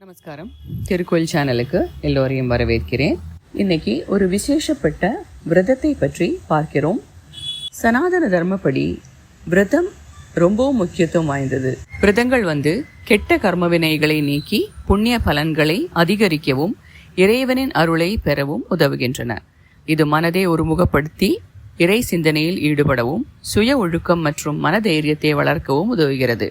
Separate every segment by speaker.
Speaker 1: நமஸ்காரம். திருக்கோயில் சேனலுக்கு எல்லோரையும் வரவேற்கிறேன். இன்னைக்கு ஒரு விசேஷப்பட்ட விரதத்தை பற்றி பார்க்கிறோம். சனாதன தர்மப்படி விரதம் ரொம்பவும் முக்கியத்துவம் வாய்ந்தது. விரதங்கள் வந்து கெட்ட கர்ம வினைகளை நீக்கி புண்ணிய பலன்களை அதிகரிக்கவும் இறைவனின் அருளை பெறவும் உதவுகின்றன. இது மனதை ஒருமுகப்படுத்தி இறை சிந்தனையில் ஈடுபடவும் சுய ஒழுக்கம் மற்றும் மனதைரியத்தை வளர்க்கவும் உதவுகிறது.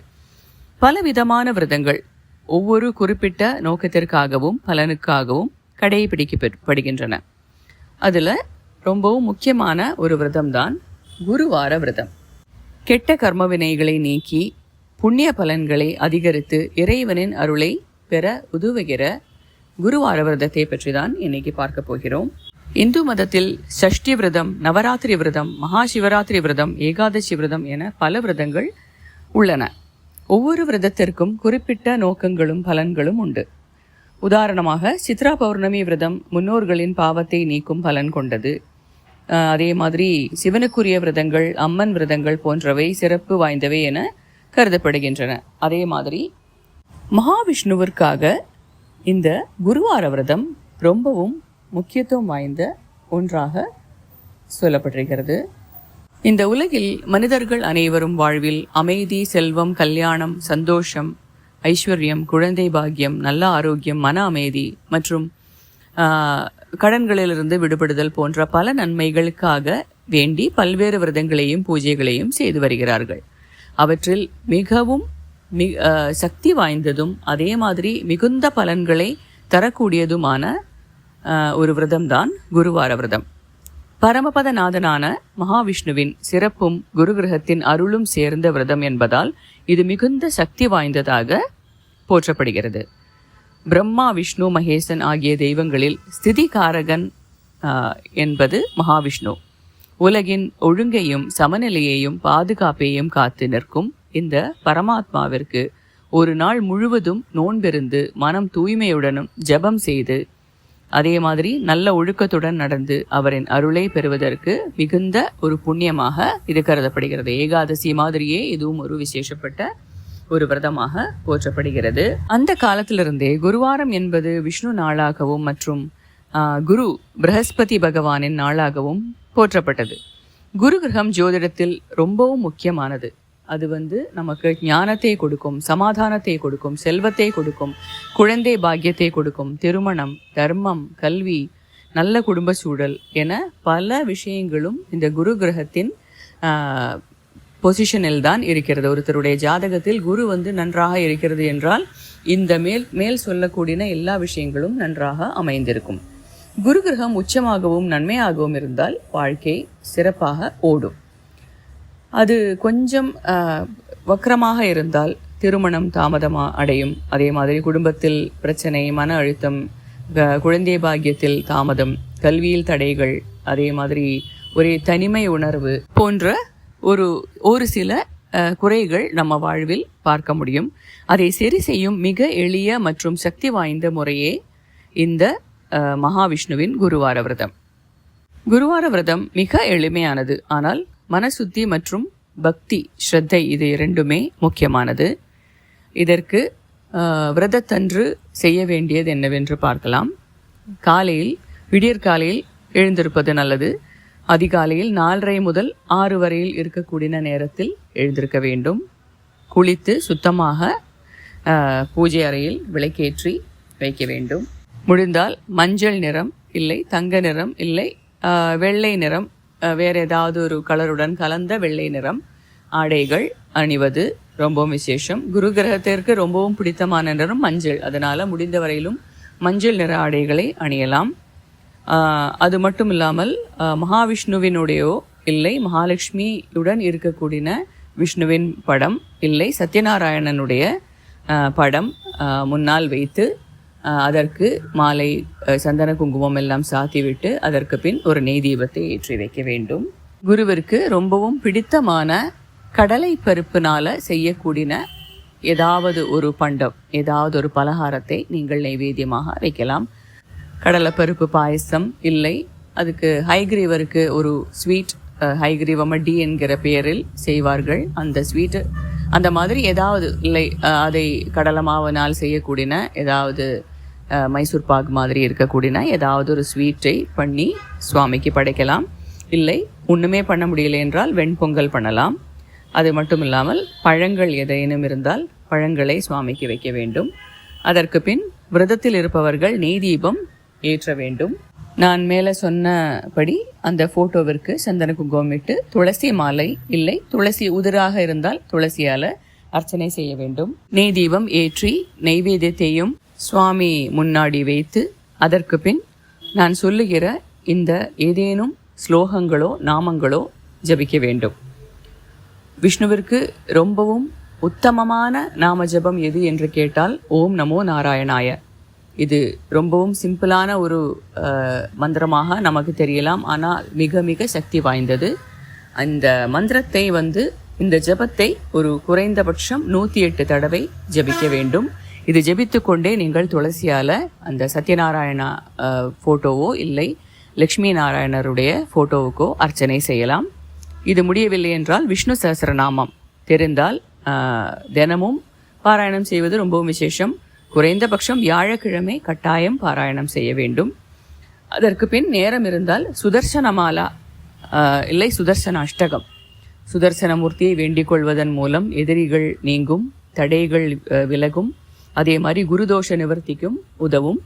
Speaker 1: பலவிதமான விரதங்கள் ஒவ்வொரு குறிப்பிட்ட நோக்கத்திற்காகவும் பலனுக்காகவும் கடைபிடிக்கப்படுகின்றன. அதில் ரொம்பவும் முக்கியமான ஒரு விரதம் தான் குருவார விரதம். கெட்ட கர்ம வினைகளை நீக்கி புண்ணிய பலன்களை அதிகரித்து இறைவனின் அருளை பெற உதவுகிற குருவார விரதத்தை பற்றி தான் இன்னைக்கு பார்க்க போகிறோம். இந்து மதத்தில் சஷ்டி விரதம் நவராத்திரி விரதம் மகா சிவராத்திரி விரதம் ஏகாதசி விரதம் என பல விரதங்கள் உள்ளன. ஒவ்வொரு விரதத்திற்கும் குறிப்பிட்ட நோக்கங்களும் பலன்களும் உண்டு. உதாரணமாக சித்ரா பௌர்ணமி விரதம் முன்னோர்களின் பாவத்தை நீக்கும் பலன் கொண்டது. அதே மாதிரி சிவனுக்குரிய விரதங்கள் அம்மன் விரதங்கள் போன்றவை சிறப்பு வாய்ந்தவை என கருதப்படுகின்றன. அதே மாதிரி மகாவிஷ்ணுவிற்காக இந்த குருவார விரதம் ரொம்பவும் முக்கியத்துவம் வாய்ந்த ஒன்றாக சொல்லப்பட்டிருக்கிறது இந்த உலகில் மனிதர்கள் அனைவரும் வாழ்வில் அமைதி செல்வம் கல்யாணம் சந்தோஷம் ஐஸ்வர்யம் குழந்தை பாக்கியம் நல்ல ஆரோக்கியம் மன அமைதி மற்றும் கடன்களிலிருந்து விடுபடுதல் போன்ற பல நன்மைகளுக்காக வேண்டி பல்வேறு விரதங்களையும் பூஜைகளையும் செய்து வருகிறார்கள். அவற்றில் மிகவும் மி சக்தி வாய்ந்ததும் அதே மாதிரி மிகுந்த பலன்களை தரக்கூடியதுமான ஒரு விரதம்தான் குருவார விரதம். பரமபதநாதனான மகாவிஷ்ணுவின் சிறப்பும் குரு கிரகத்தின் அருளும் சேர்ந்த விரதம் என்பதால் இது மிகுந்த சக்தி வாய்ந்ததாக போற்றப்படுகிறது. பிரம்மா விஷ்ணு மகேசன் ஆகிய தெய்வங்களில் ஸ்திதிகாரகன் என்பது மகாவிஷ்ணு. உலகின் ஒழுங்கையும் சமநிலையையும் பாதுகாப்பையும் காத்து நிற்கும் இந்த பரமாத்மாவிற்கு ஒரு நாள் முழுவதும் நோன்பிருந்து மனம் தூய்மையுடனும் ஜெபம் செய்து அதே மாதிரி நல்ல ஒழுக்கத்துடன் நடந்து அவரின் அருளை பெறுவதற்கு மிகுந்த ஒரு புண்ணியமாக இது கருதப்படுகிறது. ஏகாதசி மாதிரியே இதுவும் ஒரு விசேஷப்பட்ட ஒரு விரதமாக போற்றப்படுகிறது. அந்த காலத்திலிருந்தே குருவாரம் என்பது விஷ்ணு நாளாகவும் மற்றும் குரு பிரகஸ்பதி பகவானின் நாளாகவும் போற்றப்பட்டது. குரு கிரகம் ஜோதிடத்தில் ரொம்பவும் முக்கியமானது. அது வந்து நமக்கு ஞானத்தை கொடுக்கும் சமாதானத்தை கொடுக்கும் செல்வத்தை கொடுக்கும் குழந்தை பாக்கியத்தை கொடுக்கும். திருமணம் தர்மம் கல்வி நல்ல குடும்ப சூழல் என பல விஷயங்களும் இந்த குரு கிரகத்தின் பொசிஷனில் தான் இருக்கிறது. ஒருத்தருடைய ஜாதகத்தில் குரு வந்து நன்றாக இருக்கிறது என்றால் இந்த மேல் மேல் சொல்லக்கூடிய எல்லா விஷயங்களும் நன்றாக அமைந்திருக்கும். குரு கிரகம் உச்சமாகவும் நன்மையாகவும் இருந்தால் வாழ்க்கை சிறப்பாக ஓடும். அது கொஞ்சம் வக்கரமாக இருந்தால் திருமணம் தாமதமாக அடையும். அதே மாதிரி குடும்பத்தில் பிரச்சனை மன அழுத்தம் க- குழந்தை பாக்கியத்தில் தாமதம் கல்வியில் தடைகள் அதே மாதிரி ஒரே தனிமை உணர்வு போன்ற ஒரு ஒரு சில குறைகள் நம்ம வாழ்வில் பார்க்க முடியும். அதை சரி செய்யும் மிக எளிய மற்றும் சக்தி வாய்ந்த முறையே இந்த மகாவிஷ்ணுவின் குருவார விரதம். குருவார விரதம் மிக எளிமையானது. ஆனால் மனசுத்தி மற்றும் பக்தி ஸ்ரத்தை இது இரண்டுமே முக்கியமானது. இதற்கு விரதத்தன்று செய்ய வேண்டியது என்னவென்று பார்க்கலாம். காலையில் விடியற்காலையில் எழுந்திருப்பது நல்லது. அதிகாலையில் நாலரை முதல் ஆறு வரையில் இருக்கக்கூடிய நேரத்தில் எழுந்திருக்க வேண்டும். குளித்து சுத்தமாக பூஜை அறையில் விளக்கேற்றி வைக்க வேண்டும். முடிந்தால் மஞ்சள் நிறம் இல்லை தங்க நிறம் இல்லை வெள்ளை நிறம் வேற ஏதாவது ஒரு கலருடன் கலந்த வெள்ளை நிறம் ஆடைகள் அணிவது ரொம்பவும் விசேஷம். குரு கிரகத்திற்கு ரொம்பவும் பிடித்தமான நிறம் மஞ்சள். அதனால முடிந்த வரையிலும் மஞ்சள் நிற ஆடைகளை அணியலாம். அது மட்டும் இல்லாமல் மகாவிஷ்ணுவினுடையோ இல்லை மகாலட்சுமியுடன் இருக்கக்கூடிய விஷ்ணுவின் படம் இல்லை சத்யநாராயணனுடைய படம் முன்னால் வைத்து அதற்கு மாலை சந்தன குங்குமம் எல்லாம் சாத்திவிட்டு அதற்கு பின் ஒரு நெய் தீபத்தை ஏற்றி வைக்க வேண்டும். குருவிற்கு ரொம்பவும் பிடித்தமான கடலை பருப்பினால செய்யக்கூடிய ஏதாவது ஒரு பண்டம் ஏதாவது ஒரு பலகாரத்தை நீங்கள் நைவேத்தியமாக வைக்கலாம். கடலைப்பருப்பு பாயசம் இல்லை. அதுக்கு ஹைகிரீவருக்கு ஒரு ஸ்வீட் ஹைகிரீவ மடி என்கிற பெயரில் செய்வார்கள். அந்த ஸ்வீட் அந்த மாதிரி ஏதாவது இல்லை அதை கடலை மாவினால் செய்யக்கூடியன ஏதாவது மைசூர் பாக் மாதிரி இருக்கக்கூடியனா ஏதாவது ஒரு ஸ்வீட்டை பண்ணி சுவாமிக்கு படைக்கலாம். இல்லை ஒன்றுமே பண்ண முடியலை என்றால் வெண்பொங்கல் பண்ணலாம். அது மட்டும் இல்லாமல் பழங்கள் எதேனும் இருந்தால் பழங்களை சுவாமிக்கு வைக்க வேண்டும். அதற்கு பின் விரதத்தில் இருப்பவர்கள் நெய் தீபம் ஏற்ற வேண்டும். நான் மேலே சொன்னபடி அந்த ஃபோட்டோவிற்கு சந்தன குங்குமம் துளசி மாலை இல்லை துளசி உதிராக இருந்தால் துளசியால் அர்ச்சனை செய்ய வேண்டும். நெய் தீபம் ஏற்றி நெய்வேத்தியத்தையும் சுவாமி முன்னாடி வைத்து அதற்கு பின் நான் சொல்லுகிற இந்த ஏதேனும் ஸ்லோகங்களோ நாமங்களோ ஜபிக்க வேண்டும். விஷ்ணுவிற்கு ரொம்பவும் உத்தமமான நாம ஜபம் எது என்று கேட்டால் ஓம் நமோ நாராயணாய. இது ரொம்பவும் சிம்பிளான ஒரு மந்திரமாக நமக்கு தெரியலாம். ஆனால் மிக மிக சக்தி வாய்ந்தது. அந்த மந்திரத்தை வந்து இந்த ஜபத்தை ஒரு குறைந்தபட்சம் நூற்றி எட்டு தடவை ஜபிக்க வேண்டும். இது ஜெபித்து கொண்டே நீங்கள் துளசியால அந்த சத்யநாராயணா ஃபோட்டோவோ போட்டோவோ இல்லை லக்ஷ்மி நாராயணருடைய போட்டோவுக்கோ அர்ச்சனை செய்யலாம். இது முடியவில்லை என்றால் விஷ்ணு சஹசிரநாமம் தெரிந்தால் தினமும் பாராயணம் செய்வது ரொம்பவும் விசேஷம். குறைந்தபட்சம் வியாழக்கிழமை கட்டாயம் பாராயணம் செய்ய வேண்டும். அதற்கு பின் நேரம் இருந்தால் சுதர்சனமாலா இல்லை சுதர்சன அஷ்டகம். சுதர்சன மூர்த்தியை வேண்டிக் கொள்வதன் மூலம் எதிரிகள் நீங்கும் தடைகள் விலகும். அதே மாதிரி குருதோஷ நிவர்த்திக்கும் உதவும்.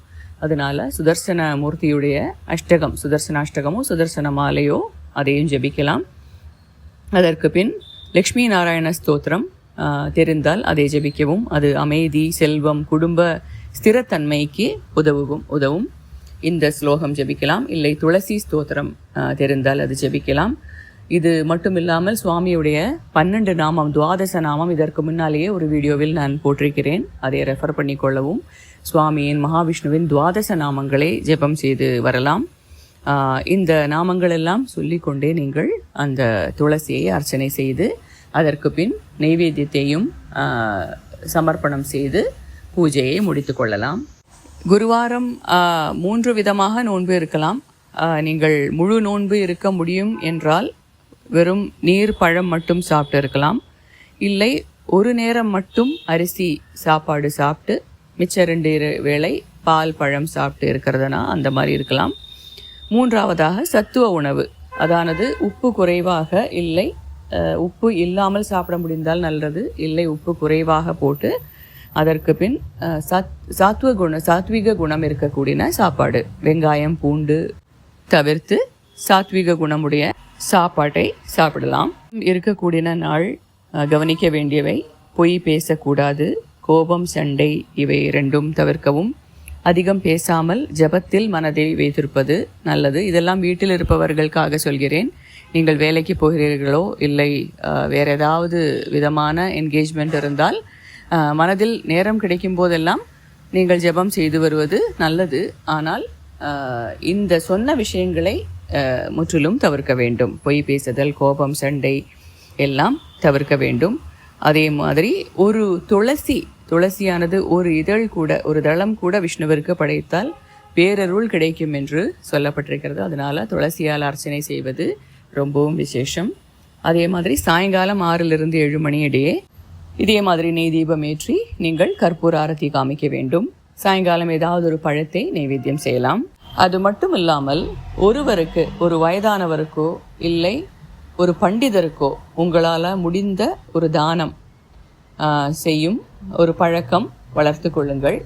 Speaker 1: அதனால் சுதர்சன மூர்த்தியுடைய அஷ்டகம் சுதர்சன அஷ்டகமோ சுதர்சன மாலையோ அதையும் ஜபிக்கலாம். அதற்கு பின் லக்ஷ்மி நாராயண ஸ்தோத்திரம் தெரிந்தால் அதை ஜெபிக்கவும். அது அமைதி செல்வம் குடும்ப ஸ்திரத்தன்மைக்கு உதவும் உதவும். இந்த ஸ்லோகம் ஜெபிக்கலாம். இல்லை துளசி ஸ்தோத்திரம் தெரிந்தால் அது ஜெபிக்கலாம். இது மட்டும் இல்லாமல் சுவாமியுடைய பன்னெண்டு நாமம் துவாதச நாமம் இதற்கு முன்னாலேயே ஒரு வீடியோவில் நான் போட்டிருக்கிறேன். அதை ரெஃபர் பண்ணிக்கொள்ளவும். சுவாமியின் மகாவிஷ்ணுவின் துவாதச நாமங்களை ஜெபம் செய்து வரலாம். இந்த நாமங்கள் எல்லாம் சொல்லிக்கொண்டே நீங்கள் அந்த துளசியை அர்ச்சனை செய்து அதற்கு பின் நெய்வேத்தியத்தையும் சமர்ப்பணம் செய்து பூஜையை முடித்து கொள்ளலாம். குருவாரம் மூன்று விதமாக நோன்பு இருக்கலாம். நீங்கள் முழு நோன்பு இருக்க முடியும் என்றால் வெறும் நீர் பழம் மட்டும் சாப்பிட்டு இருக்கலாம். இல்லை ஒரு நேரம் மட்டும் அரிசி சாப்பாடு சாப்பிட்டு மிச்ச ரெண்டு வேளை பால் பழம் சாப்பிட்டு இருக்கிறதுனா அந்த மாதிரி இருக்கலாம். மூன்றாவதாக சத்துவ உணவு. அதானது உப்பு குறைவாக இல்லை உப்பு இல்லாமல் சாப்பிட முடிந்தால் நல்லது. இல்லை உப்பு குறைவாக போட்டு அதற்கு பின் சத் சாத் சாத்வ குண சாத்விக குணம் இருக்கக்கூடிய சாப்பாடு. வெங்காயம் பூண்டு தவிர்த்து சாத்விக குணமுடைய சாப்பாட்டை சாப்பிடலாம். இருக்கக்கூடிய நாள் கவனிக்க வேண்டியவை பொய் பேசக்கூடாது கோபம் சண்டை இவை ரெண்டும் தவிர்க்கவும். அதிகம் பேசாமல் ஜெபத்தில் மனதை வைத்திருப்பது நல்லது. இதெல்லாம் வீட்டில் இருப்பவர்களுக்காக சொல்கிறேன். நீங்கள் வேலைக்கு போகிறீர்களோ இல்லை வேறு வேற ஏதாவது விதமான என்கேஜ்மெண்ட் இருந்தால் மனதில் நேரம் கிடைக்கும் போதெல்லாம் நீங்கள் ஜெபம் செய்து வருவது நல்லது. ஆனால் இந்த சொன்ன விஷயங்களை முற்றிலும் தவிர்க்க வேண்டும். பொய் பேசுதல் கோபம் சண்டை எல்லாம் தவிர்க்க வேண்டும். அதே மாதிரி ஒரு துளசி துளசியானது ஒரு இதழ் கூட ஒரு தளம் கூட விஷ்ணுவிற்கு படைத்தால் பேரருள் கிடைக்கும் என்று சொல்லப்பட்டிருக்கிறது. அதனால் துளசியால் அர்ச்சனை செய்வது ரொம்பவும் விசேஷம். அதே மாதிரி சாயங்காலம் ஆறிலிருந்து ஏழு மணி இடையே இதே மாதிரி நெய் தீபம் ஏற்றி நீங்கள் கற்பூர ஆரத்தி காமிக்க வேண்டும். சாயங்காலம் ஏதாவது ஒரு பழத்தை நைவேத்தியம் செய்யலாம். அது மட்டும் இல்லாமல் ஒருவருக்கு ஒரு வயதானவருக்கோ இல்லை ஒரு பண்டிதருக்கோ உங்களால் முடிந்த ஒரு தானம் செய்யும் ஒரு பழக்கம் வளர்த்து கொள்ளுங்கள்.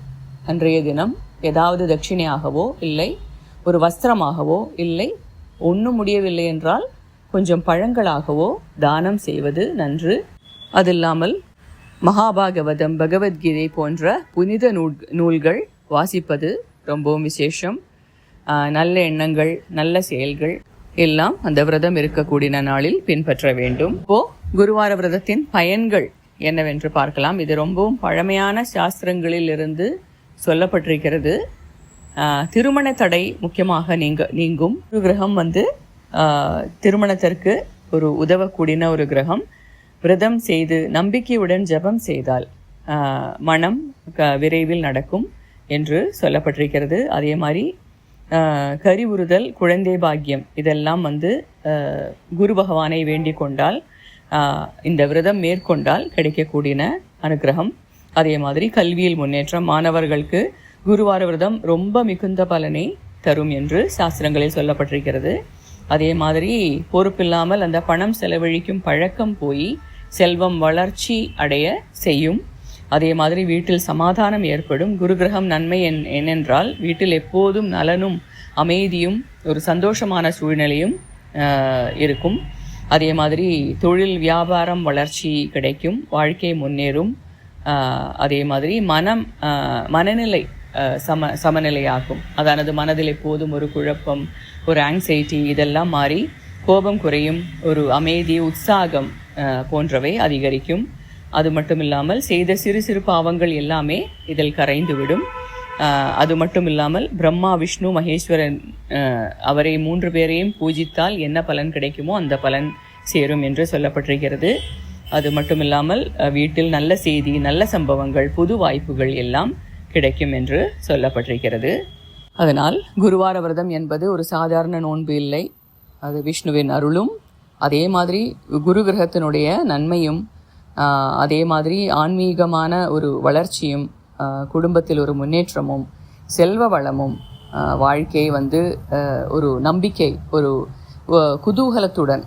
Speaker 1: அன்றைய தினம் ஏதாவது தட்சிணையாகவோ இல்லை ஒரு வஸ்திரமாகவோ இல்லை ஒன்றும் முடியவில்லை என்றால் கொஞ்சம் பழங்களாகவோ தானம் செய்வது நன்று. அது இல்லாமல் மகாபாகவதம் பகவத்கீதை போன்ற புனித நூல் நூல்கள் வாசிப்பது ரொம்பவும் விசேஷம். நல்ல எண்ணங்கள் நல்ல செயல்கள் எல்லாம் அந்த விரதம் இருக்கக்கூடிய நாளில் பின்பற்ற வேண்டும். இப்போ குருவார விரதத்தின் பயன்கள் என்னவென்று பார்க்கலாம். இது ரொம்பவும் பழமையான சாஸ்திரங்களில் இருந்து சொல்லப்பட்டிருக்கிறது திருமண தடை முக்கியமாக நீங்க நீங்கும். ஒரு கிரகம் வந்து திருமணத்திற்கு ஒரு உதவக்கூடிய ஒரு கிரகம். விரதம் செய்து நம்பிக்கையுடன் ஜெபம் செய்தால் மனம் க- விரைவில் நடக்கும் என்று சொல்லப்பட்டிருக்கிறது. அதே மாதிரி கறி கரிவுறுதல் குழந்தை பாக்கியம் இதெல்லாம் வந்து குரு பகவானை வேண்டிக் கொண்டால் இந்த விரதம் மேற்கொண்டால் கிடைக்கக்கூடிய அனுக்கிரகம் அதே மாதிரி கல்வியில் முன்னேற்றம் மாணவர்களுக்கு குருவார விரதம் ரொம்ப மிகுந்த பலனை தரும் என்று சாஸ்திரங்களில் சொல்லப்பட்டிருக்கிறது. அதே மாதிரி பொறுப்பில்லாமல் அந்த பணம் செலவழிக்கும் பழக்கம் போய் செல்வம் வளர்ச்சி அடைய செய்யும் அதே மாதிரி வீட்டில் சமாதானம் ஏற்படும். குரு கிரகம் நன்மை என் என்னென்றால் வீட்டில் எப்போதும் நலனும் அமைதியும் ஒரு சந்தோஷமான சூழ்நிலையும் இருக்கும். அதே மாதிரி தொழில் வியாபாரம் வளர்ச்சி கிடைக்கும். வாழ்க்கை முன்னேறும். அதே மாதிரி மனம் மனநிலை சம சமநிலையாகும். அதானது மனதில் எப்போதும் ஒரு குழப்பம் ஒரு ஆங்ஸைட்டி இதெல்லாம் மாறி கோபம் குறையும் ஒரு அமைதி உற்சாகம் போன்றவை அதிகரிக்கும். அது மட்டும் இல்லாமல் செய்த சிறு சிறு பாவங்கள் எல்லாமே இதில் கரைந்துவிடும். அது மட்டும் இல்லாமல் பிரம்மா விஷ்ணு மகேஸ்வரன் அவரை மூன்று பேரையும் பூஜித்தால் என்ன பலன் கிடைக்குமோ அந்த பலன் சேரும் என்று சொல்லப்பட்டிருக்கிறது. அது மட்டும் இல்லாமல் வீட்டில் நல்ல செய்தி நல்ல சம்பவங்கள் புது வாய்ப்புகள் எல்லாம் கிடைக்கும் என்று சொல்லப்பட்டிருக்கிறது. அதனால் குருவார விரதம் என்பது ஒரு சாதாரண நோன்பு இல்லை. அது விஷ்ணுவின் அருளும் அதே மாதிரி குரு கிரகத்தினுடைய நன்மையும் அதே மாதிரி ஆன்மீகமான ஒரு வளர்ச்சியும் குடும்பத்தில் ஒரு முன்னேற்றமும் செல்வ வளமும் வாழ்க்கையை வாழ்க்கை வந்து ஒரு நம்பிக்கை ஒரு குதூகலத்துடன்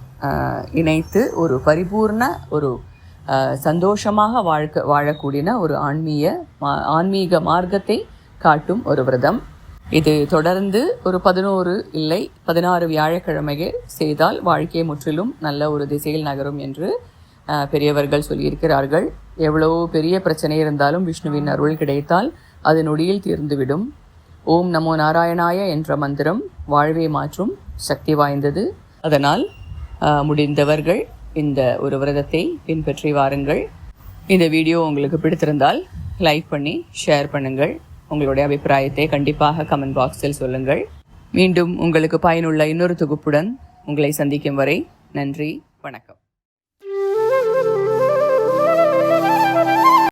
Speaker 1: இணைத்து ஒரு பரிபூர்ண ஒரு சந்தோஷமாக வாழ்க்க வாழக்கூடிய ஒரு ஆன்மீக மா- ஆன்மீக மார்க்கத்தை காட்டும் ஒரு விரதம். இது தொடர்ந்து ஒரு பதினோரு இல்லை பதினாறு வியாழக்கிழமைகள் செய்தால் வாழ்க்கை முற்றிலும் நல்ல ஒரு திசையில் நகரும் என்று பெரியவர்கள் சொல்லியிருக்கிறார்கள். எவ்வளவோ பெரிய பிரச்சனை இருந்தாலும் விஷ்ணுவின் அருள் கிடைத்தால் அது நொடியில் தீர்ந்துவிடும். ஓம் நமோ நாராயணாய என்ற மந்திரம் வாழ்வை மாற்றும் சக்தி வாய்ந்தது. அதனால் முடிந்தவர்கள் இந்த ஒரு விரதத்தை பின்பற்றி வாருங்கள். இந்த வீடியோ உங்களுக்கு பிடித்திருந்தால் லைக் பண்ணி ஷேர் பண்ணுங்கள். உங்களுடைய அபிப்பிராயத்தை கண்டிப்பாக கமெண்ட் பாக்ஸில் சொல்லுங்கள். மீண்டும் உங்களுக்கு பயனுள்ள இன்னொரு தொகுப்புடன் உங்களை சந்திக்கும் வரை நன்றி வணக்கம்.